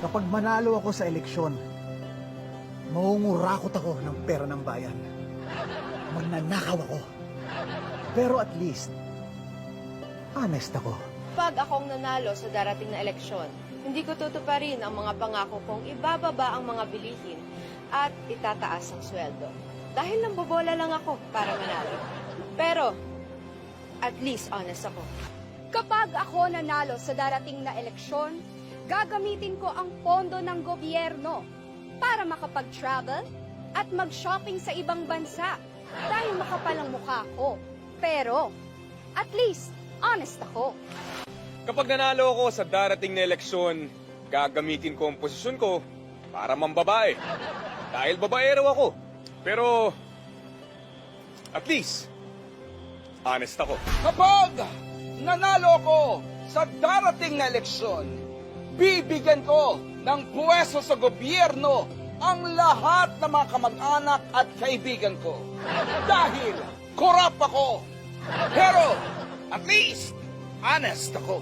Kapag manalo ako sa eleksyon, maungurakot ako ng pera ng bayan. Magnanakaw ako. Pero at least, honest ako. Pag akong nanalo sa darating na eleksyon, hindi ko tutuparin ang mga pangako kong ibababa ang mga bilihin at itataas ang sweldo. Dahil nambobola lang ako para manalo. Pero, at least honest ako. Kapag ako nanalo sa darating na eleksyon, gagamitin ko ang pondo ng gobyerno para makapag-travel at mag-shopping sa ibang bansa dahil makapal ang mukha ko. Pero, at least, honest ako. Kapag nanalo ako sa darating na eleksyon, gagamitin ko ang posisyon ko para mambabae. Dahil babaero ako. Pero, at least, honest ako. Kapag nanalo ako sa darating na eleksyon, bibigyan ko ng puwesto sa gobyerno ang lahat ng mga kamag-anak at kaibigan ko. Dahil korap ako. Pero, at least, honest ako.